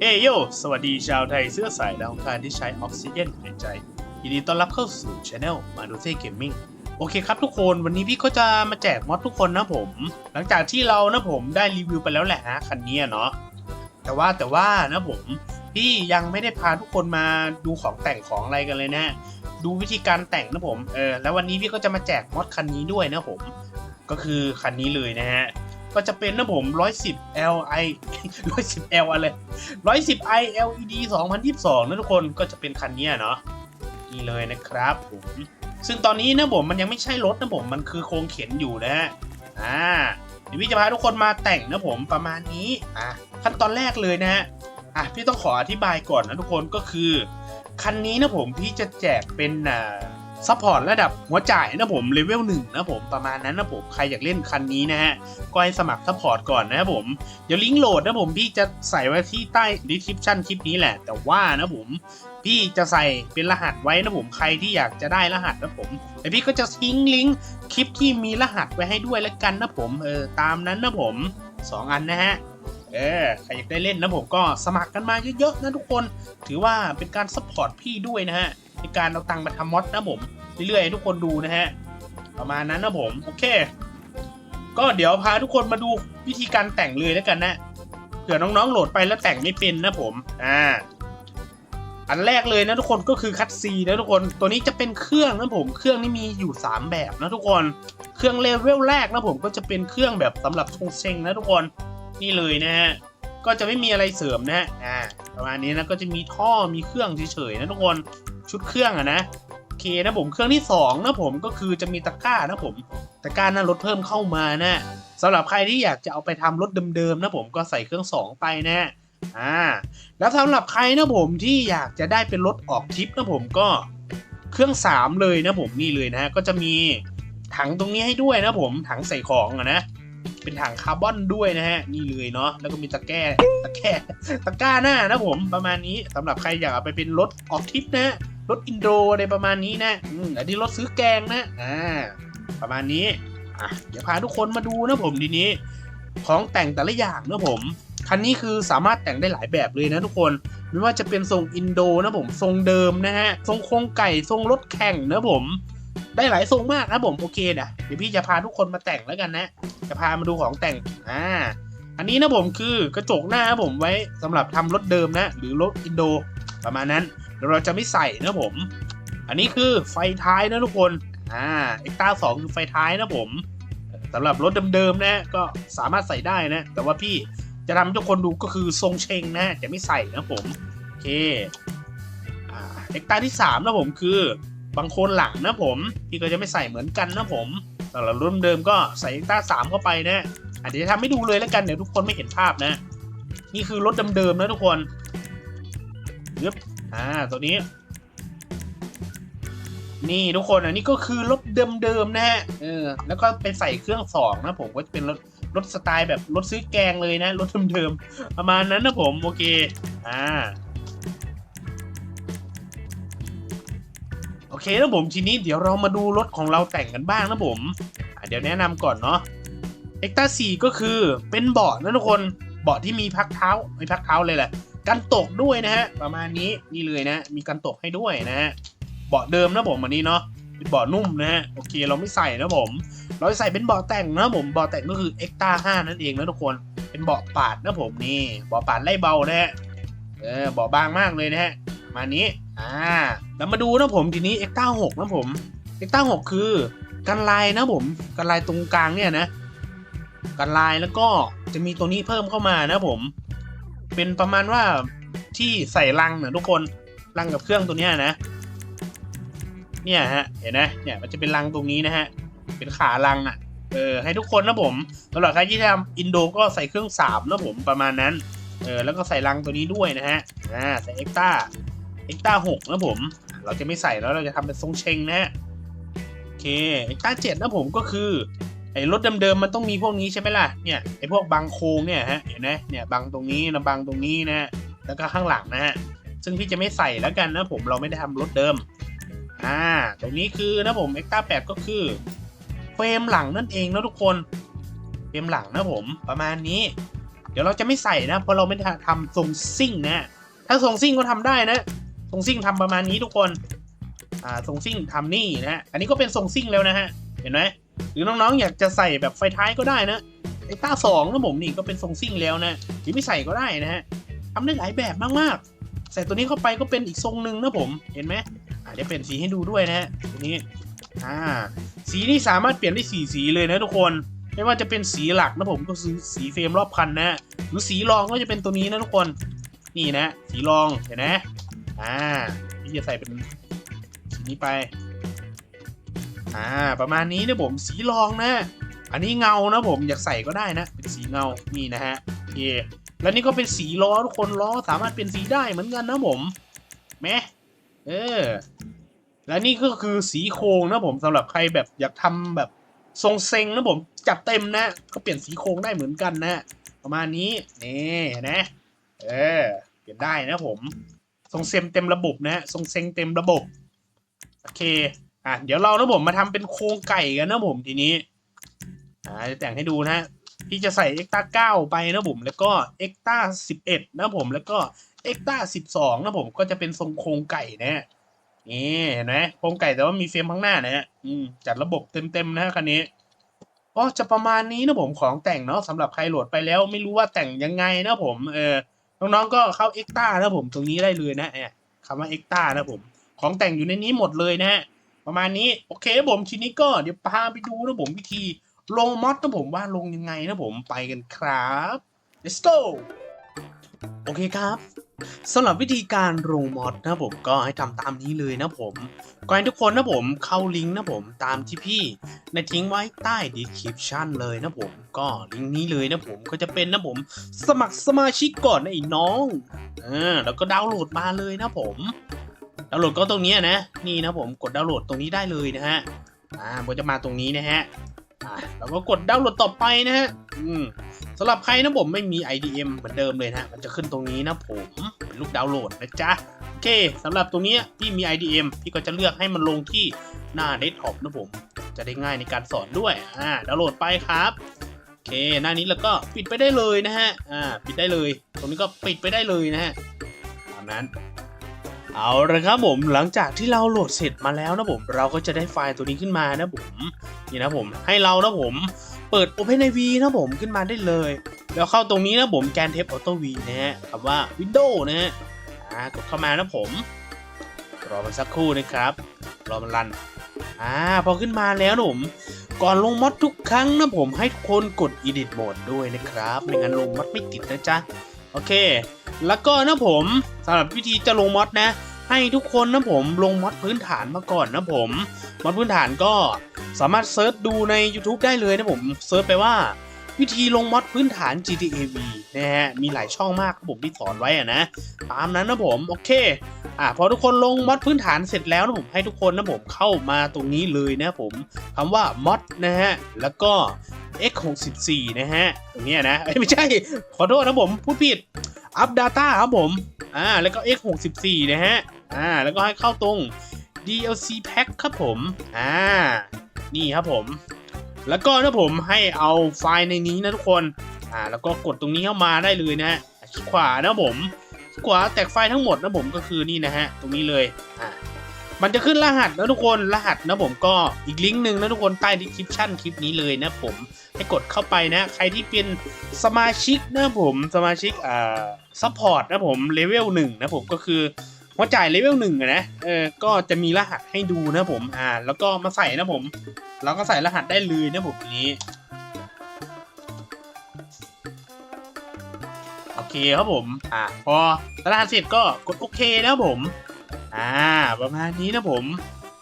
เอยโย สวัสดีชาวไทยเสื้อสายดาวคารที่ใช้ออกซิเจนหายใจ ยินดีต้อนรับเข้าสู่ช anel มาดูเซ่เกมมิ่งโอเคครับทุกคนวันนี้พี่ก็จะมาแจกมอดทุกคนนะผม หลังจากที่เรานะผมได้รีวิวไปแล้วแหละฮะคันนี้เนาะแต่ว่าแต่ว่านะผมพี่ยังไม่ได้พาทุกคนมาดูของแต่งของอะไรกันเลยนะ ดูวิธีการแต่งนะผมเออแล้ววันนี้พี่ก็จะมาแจกมอดคันนี้ด้วยนะผม ก็คือคันนี้เลยนะฮะ ก็จะเป็นนะผม 110 Li 110 L อะไร 110 i LED 2022 นะทุกคนก็จะเป็นคันนี้เนาะนี่เลยนะครับผมซึ่งตอนนี้นะผมมันยังไม่ใช่รถนะผมมันคือโครงเข็นอยู่นะฮะอ่าเดี๋ยวพี่จะพาทุกคนมาแต่งนะผมประมาณนี้อะขั้นตอนแรกเลยนะฮะอะพี่ต้องขออธิบายก่อนนะทุกคนก็คือ คันนี้นะผมพี่จะแจกเป็นอ่า ซัพพอร์ตระดับหัวจ่ายนะผมเลเวลหนึ่งนะผมประมาณนั้นนะผมใครอยากเล่นคันนี้นะฮะก็ให้สมัครซัพพอร์ตก่อนนะครับผมเดี๋ยวลิงก์โหลดนะผมพี่จะใส่ไว้ที่ใต้ดีคริปชั่นคลิปนี้แหละ แต่ว่านะผมพี่จะใส่เป็นรหัสไว้นะผมใครที่อยากจะได้รหัสนะผมแต่พี่ก็จะทิ้งลิงก์คลิปที่มีรหัสไว้ให้ด้วยแล้วกันนะผมเออตามนั้นนะผมสองอันนะฮะ เออใครอยากได้เล่นนะผมก็สมัครกันมาเยอะๆนะทุกคน ถือว่าเป็นการซัพพอร์ตพี่ด้วยนะฮะในการเอาตังค์มาทำมอดนะผมเรื่อยๆให้ทุกคนดูนะฮะประมาณนั้นนะผมโอเค ก็เดี๋ยวพาทุกคนมาดูวิธีการแต่งเลยแล้วกันนะเผื่อน้องๆโหลดไปแล้วแต่งไม่เป็นนะผมอ่าอันแรกเลยนะทุกคนก็คือคัตซีนะทุกคนตัวนี้จะเป็นเครื่องนะผมเครื่องนี้มีอยู่ 3 แบบนะทุกคน เครื่องเลเวลแรกนะผมก็จะเป็นเครื่องแบบสำหรับชงเชงนะทุกคน นี่เลยนะฮะก็จะไม่มีอะไรเสริมนะฮะอ่าประมาณนี้นะก็จะมีท่อมีเครื่องเฉยๆนะทุกคนชุดเครื่องอะนะโอเคนะผมเครื่องที่สองนะผมก็คือจะมีตะกร้านะผมตะกร้าหน้ารถเพิ่มเข้ามานะสำหรับใครที่อยากจะเอาไปทำรถเดิมๆนะผมก็ใส่เครื่อง 2 ไปนะอ่าแล้วสำหรับใครนะผมที่อยากจะได้เป็นรถออกทริปนะผมก็เครื่อง 3 เลยนะผมนี่เลยนะก็จะมีถังตรงนี้ให้ด้วยนะผมถังใส่ของอะนะ เป็นถังคาร์บอนด้วยนะฮะ นี่เลยเนาะแล้วก็มีตะแกร้ตะแกร้ตะกร้าหน้านะผมประมาณนี้สำหรับใครอยากเอาไปเป็นรถออกทริปนะรถอินโดอะไรประมาณนี้นะอืมอันนี้รถซื้อแกงนะอ่าประมาณนี้อะเดี๋ยวพาทุกคนมาดูนะผมทีนี้ ของแต่งแต่ละอย่างนะผมคันนี้คือสามารถแต่งได้หลายแบบเลยนะทุกคนไม่ว่าจะเป็นทรงอินโดนะผมทรงเดิมนะฮะทรงโครงไก่ทรงรถแข่งนะผม ได้หลายทรงมากนะผมโอเคนะเดี๋ยวพี่จะพาทุกคนมาแต่งแล้วกันนะ จะพามาดูของแต่งอ่าอันนี้นะผมคือกระจกหน้าผมไว้สำหรับทำรถเดิมนะ หรือรถอินโดประมาณนั้นเดี๋ยวเราจะไม่ใส่นะผม อันนี้คือไฟท้ายนะทุกคนอ่าเอ็กต้าสองคือไฟท้ายนะผมสำหรับรถเดิมๆนะ ก็สามารถใส่ได้นะ แต่ว่าพี่จะทำให้ทุกคนดูก็คือทรงเชงนะจะไม่ใส่นะผมโอเคอ่าเอ็กต้าที่สามนะผมคือ บางคนหลังนะผมพี่ก็จะไม่ใส่เหมือนกันนะผมสำหรับรุ่นเดิมก็ใส่เอ็กต้าสามเข้าไปนะอาจจะทำให้ดูเลยแล้วกันเดี๋ยวทุกคนไม่เห็นภาพนะ นี่คือรถเดิมๆนะทุกคนยึบอ่าตัวนี้ นี่ทุกคนอันนี้ก็คือรถเดิมๆนะฮะเออแล้วก็ไปใส่เครื่องสองนะผมก็จะเป็นรถรถสไตล์แบบรถซื้อแกงเลยนะรถเดิมๆประมาณนั้นนะผมโอเค อ่า เคนะผมทีนี้เดี๋ยวเรามาดูรถของเราแต่งกันบ้างนะผมเดี๋ยวแนะนำก่อนเนาะเอ็กต้าสี่ก็คือเป็นเบาะนะทุกคนเบาะที่มีพักเท้าไม่พักเท้าเลยแหละกันตกด้วยนะฮะประมาณนี้นี่เลยนะ มีกันตกให้ด้วยนะฮะเบาะเดิมนะผมอันนี้เนาะเป็นเบาะนุ่มนะฮะโอเคเราไม่ใส่นะผม เราจะใส่เป็นเบาะแต่งนะผมเบาะแต่งก็คือ x t a 5นั่นเองนะทุกคนเป็นเบาะปาดนะผมนี่เบาะปาดไล่เบานะฮะเออเบาะบางมากเลยนะฮะประมาณนี้ อ่าแล้วมาดูนะผมทีนี้ x t a 6นะผม x t a 6คือกันลายนะผมกันลายตรงกลางเนี่ยนะ กันลายแล้วก็จะมีตัวนี้เพิ่มเข้ามานะผม เป็นประมาณว่าที่ใส่ลังนะทุกคนลังกับเครื่องตัวเนี้ยนะ เนี่ยฮะเห็นไหมเนี่ยมันจะเป็นรังตรงนี้นะฮะเป็นขารังอะเออให้ทุกคนนะผมสำหรับใครที่ทำอินโดก็ใส่เครื่องสามนะผมประมาณนั้นเออแล้วก็ใส่รังตัวนี้ด้วยนะฮะอ่าใส่เอ็กต้า เอ็กต้าหกนะผม เราจะไม่ใส่แล้วเราจะทำเป็นทรงเชงนะฮะโอเคเอ็กต้าเจ็ดนะผมก็คือไอ้รถเดิมๆมันต้องมีพวกนี้ใช่ไหมล่ะเนี่ยไอ้พวกบางโค้งเนี่ยฮะเห็นไหมเนี่ยบางตรงนี้นะบางตรงนี้นะแล้วก็ข้างหลังนะฮะซึ่งพี่จะไม่ใส่แล้วกันนะผมเราไม่ได้ทำรถเดิมอ่าตรงนี้คือนะผม x 8 8ก็คือเฟรมหลังนั่นเองนะทุกคนเฟรมหลังนะผมประมาณนี้ เดี๋ยวเราจะไม่ใส่นะเพราะเราไม่ได้ทำทรงซิ่งนะถ้าทรงซิ่งก็ทำได้นะ ทรงซิ่งทำประมาณนี้ทุกคนอ่าทรงซิ่งทำนี่นะฮะอันนี้ก็เป็นทรงซิ่งแล้วนะฮะเห็นไหมหรือน้องๆอยากจะใส่แบบไฟท้ายก็ได้นะไอ้ต้าสองนะผมนี่ก็เป็นทรงซิ่งแล้วนะหรือไม่ใส่ก็ได้นะฮะทำได้หลายแบบมากๆ ใส่ตัวนี้เข้าไปก็เป็นอีกทรงหนึ่งนะผมเห็นไหมอ่าเดี๋ยวเปลี่ยนสีให้ดูด้วยนะฮะตัวนี้อ่าสีนี่สามารถเปลี่ยนได้สีสีเลยนะทุกคนไม่ว่าจะเป็นสีหลักนะผมก็คือสีเฟรมรอบคันนะหรือสีรองก็จะเป็นตัวนี้นะทุกคน นี่นะ สีรองเห็นไหม อ่าพี่จะใส่เป็นสีนี้ไป อ่า ประมาณนี้นะผมสีรองนะ อันนี้เงานะผมอยากใส่ก็ได้นะ เป็นสีเงา นี่นะฮะโอเคแล้วนี่ก็เป็นสีล้อทุกคนล้อสามารถเป็นสีได้เหมือนกันนะผมแมเออ และนี่ก็คือสีโครงนะผมสำหรับใครแบบอยากทำแบบทรงเซ็งนะผมจัดเต็มนะก็เปลี่ยนสีโครงได้เหมือนกันนะ ประมาณนี้นี่นะ เออ เปลี่ยนได้นะผม ทรงเซมเต็มระบบนะฮะทรงเซ็งเต็มระบบ โอเค อะ เดี๋ยวเรานะผมมาทำเป็นโครงไก่กันนะผมทีนี้ อ่าจะแต่งให้ดูนะฮะพี่จะใส่เอ็กตาเก้าไปนะผมแล้วก็เอ็กตาสิบเอ็ดนะผมแล้วก็เอ็กตาสิบสองนะผมก็จะเป็นทรงโครงไก่นะฮะนี่เห็นไหมโครงไก่แต่ว่ามีเฟรมข้างหน้านะฮะอืมจัดระบบเต็มๆนะฮะคันนี้ก็จะประมาณนี้นะผมของแต่งเนาะสำหรับใครโหลดไปแล้วไม่รู้ว่าแต่งยังไงนะผมเออ น้องๆก็เข้าเอ็กตานะผมตรงนี้ได้เลยนะเนี่ยคำว่าเอ็กตานะผม ของแต่งอยู่ในนี้หมดเลยนะฮะประมาณนี้โอเคผมทีนี้ก็เดี๋ยวพาไปดูนะผมวิธีลงมอดนะผมว่าลงยังไงนะผมไปกันครับ let's go โอเคครับ สำหรับวิธีการลงมอดนะผมก็ให้ทำตามนี้เลยนะผมก็ให้ทุกคนนะผมเข้าลิงก์นะผมตามที่พี่ในทิ้งไว้ใต้ description เลยนะผมก็ลิงก์นี้เลยนะผมก็จะเป็นนะผมสมัครสมาชิกก่อนนะไอ้น้องเออแล้วก็ดาวน์โหลดมาเลยนะผมดาวน์โหลดก็ตรงนี้นะนี่นะผมกดดาวน์โหลดตรงนี้ได้เลยนะฮะอ่าก็จะมาตรงนี้นะฮะ อ่าแล้วก็กดดาวน์โหลดต่อไปนะฮะอืมสำหรับใครนะผมไม่มี IDM เหมือนเดิมเลยนะฮะมันจะขึ้นตรงนี้นะผมเป็นลูกดาวน์โหลดนะจ๊ะโอเคสำหรับตรงนี้พี่มี IDM พี่ก็จะเลือกให้มันลงที่หน้าเดสก์ท็อปนะผมจะได้ง่ายในการสอนด้วยอ่าดาวน์โหลดไปครับโอเค หน้านี้แล้วก็ปิดไปได้เลยนะฮะอ่าปิดได้เลย ตรงนี้ก็ปิดไปได้เลยนะฮะตามนั้น เอาละครับผมหลังจากที่เราโหลดเสร็จมาแล้วนะผม เราก็จะได้ไฟล์ตัวนี้ขึ้นมานะผมนี่นะผมให้เรานะผมเปิด OpenIV นะผมขึ้นมาได้เลย แล้วเข้าตรงนี้นะผมแกนเทปออโต้วีนะฮะคำว่า Windows นะฮะอ่ากดเข้ามานะผม รอมันสักครู่นะครับรอมันรันอ่าพอขึ้นมาแล้วนะผมก่อนลงมอดทุกครั้งนะผมให้ทุกคนกด Edit Mode ด้วยนะครับ ไม่งั้นลงมอดไม่ติดนะจ๊ะ โอเค แล้วก็นะผมสำหรับวิธีจะลงมอดนะ ให้ทุกคนนะผมลงมอดพื้นฐานมาก่อนนะผมมอดพื้นฐานก็สามารถเซิร์ชดูใน YouTube ได้เลยนะผมเซิร์ชไปว่าวิธีลงมอดพื้นฐาน GTA V นะฮะ มีหลายช่องมากครับผมที่สอนไว้อะนะ ตามนั้นนะผม โอเค อ่าพอทุกคนลงมอดพื้นฐานเสร็จแล้วนะผมให้ทุกคนนะผมเข้ามาตรงนี้เลยนะผมคำว่า mod นะฮะ แล้วก็ x64 นะฮะ ตรงนี้นะ ไม่ใช่ ขอโทษนะผม พูดผิด อัป Data ครับผม อ่า แล้วก็ x64 นะฮะ อ่า แล้วก็ให้เข้าตรง DLC Pack ครับผม อ่า นี่ครับผม แล้วก็นะผมให้เอาไฟล์ในนี้นะทุกคน อ่า แล้วก็กดตรงนี้เข้ามาได้เลยนะฮะ ขวานะผม ขวาแตกไฟล์ทั้งหมดนะผมก็คือนี่นะฮะ ตรงนี้เลย อ่า มันจะขึ้นรหัสนะทุกคน รหัสนะผมก็อีกลิงก์หนึ่งนะทุกคนใต้ description คลิปนี้เลยนะผม ให้กดเข้าไปนะ ใครที่เป็นสมาชิกนะผมสมาชิกอ่าซัพพอร์ตนะผมเลเวลหนึ่งนะผมก็คือหัวจ่ายเลเวลหนึ่งนะเออก็จะมีรหัสให้ดูนะผมอ่าแล้วก็มาใส่นะผมเราก็ใส่รหัสได้เลยนะผมทีนี้โอเคครับผมอ่าพอรหัสเสร็จก็กดโอเคนะผมอ่าประมาณนี้นะผม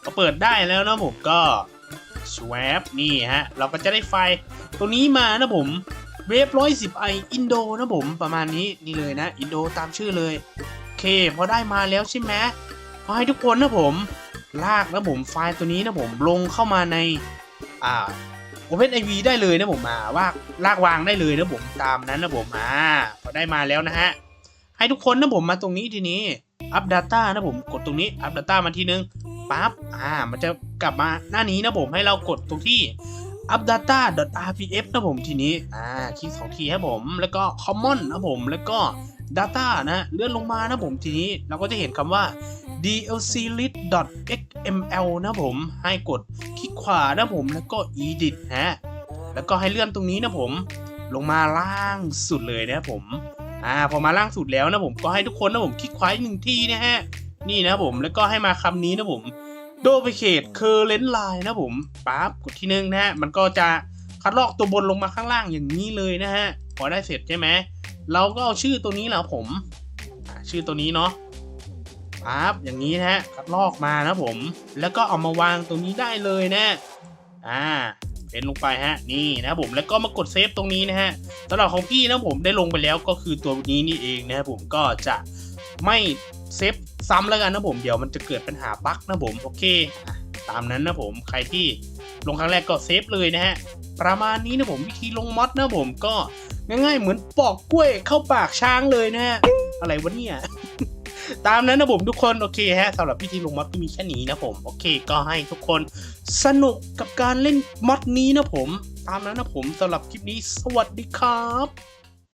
ก็เปิดได้แล้วนะผมก็สว p นี่ฮะ เราก็จะได้ไฟล์ ตัวนี้มานะผมเวฟร้อยสิบไออินโดนะผมประมาณนี้นี่เลยนะอินโดตามชื่อเลยโอเคพอได้มาแล้วใช่ไหมขอให้ทุกคนนะผมลากนะผมไฟล์ตัวนี้นะผมลงเข้ามาในอ่า OpenIV ได้เลยนะผมมาว่าลากวางได้เลยนะผมตามนั้นนะผมอ่าพอได้มาแล้วนะฮะให้ทุกคนนะผมมาตรงนี้ทีนี้อัป Data นะผมกดตรงนี้อัป Data มาทีนึงปั๊บอ่ามันจะกลับมาหน้านี้นะผมให้เรากดตรงที่ updata.rpf นะผมทีนี้ อ่า คลิกสองทีครับผม แล้วก็ common นะผม แล้วก็ data นะเลื่อนลงมานะผมทีนี้ เราก็จะเห็นคำว่า dlc list xml นะผม ให้กดคลิกขวานะผม แล้วก็ edit ฮะ แล้วก็ให้เลื่อนตรงนี้นะผม ลงมาล่างสุดเลยนะผม อ่า พอมาล่างสุดแล้วนะผม ก็ให้ทุกคนนะผมคลิกขวาอีกหนึ่งทีนะฮะ นี่นะผม แล้วก็ให้มาคำนี้นะผม โดไปเขตเคอเลนไลน์นะผมปั๊บกดที่หนึ่งนะฮะ มันก็จะคัดลอกตัวบนลงมาข้างล่างอย่างนี้เลยนะฮะ พอได้เสร็จใช่ไหม เราก็เอาชื่อตัวนี้แหละผม ชื่อตัวนี้เนาะปั๊บอย่างนี้นะฮะ คัดลอกมานะผม แล้วก็เอามาวางตรงนี้ได้เลยนะ อ่าเป็นลงไปฮะนี่นะผมแล้วก็มากดเซฟตรงนี้นะฮะสำหรับของพี่นะผมได้ลงไปแล้วก็คือตัวนี้นี่เองนะครับผมก็จะไม่เซฟ ซ้ำแล้วกันนะผมเดี๋ยวมันจะเกิดปัญหาบั๊กนะผมโอเคอะตามนั้นนะผมใครที่ลงครั้งแรกก็เซฟเลยนะฮะประมาณนี้นะผมวิธีลงมอดนะผมก็ง่ายๆ เหมือนปอกกล้วยเข้าปากช้างเลยนะฮะอะไรวะเนี่ยตามนั้นนะผมทุกคนโอเคฮะสำหรับวิธีลงมอดก็มีแค่นี้นะผมโอเค ก็ให้ทุกคนสนุกกับการเล่นมอดนี้นะผม ตามนั้นนะผมสำหรับคลิปนี้สวัสดีครับ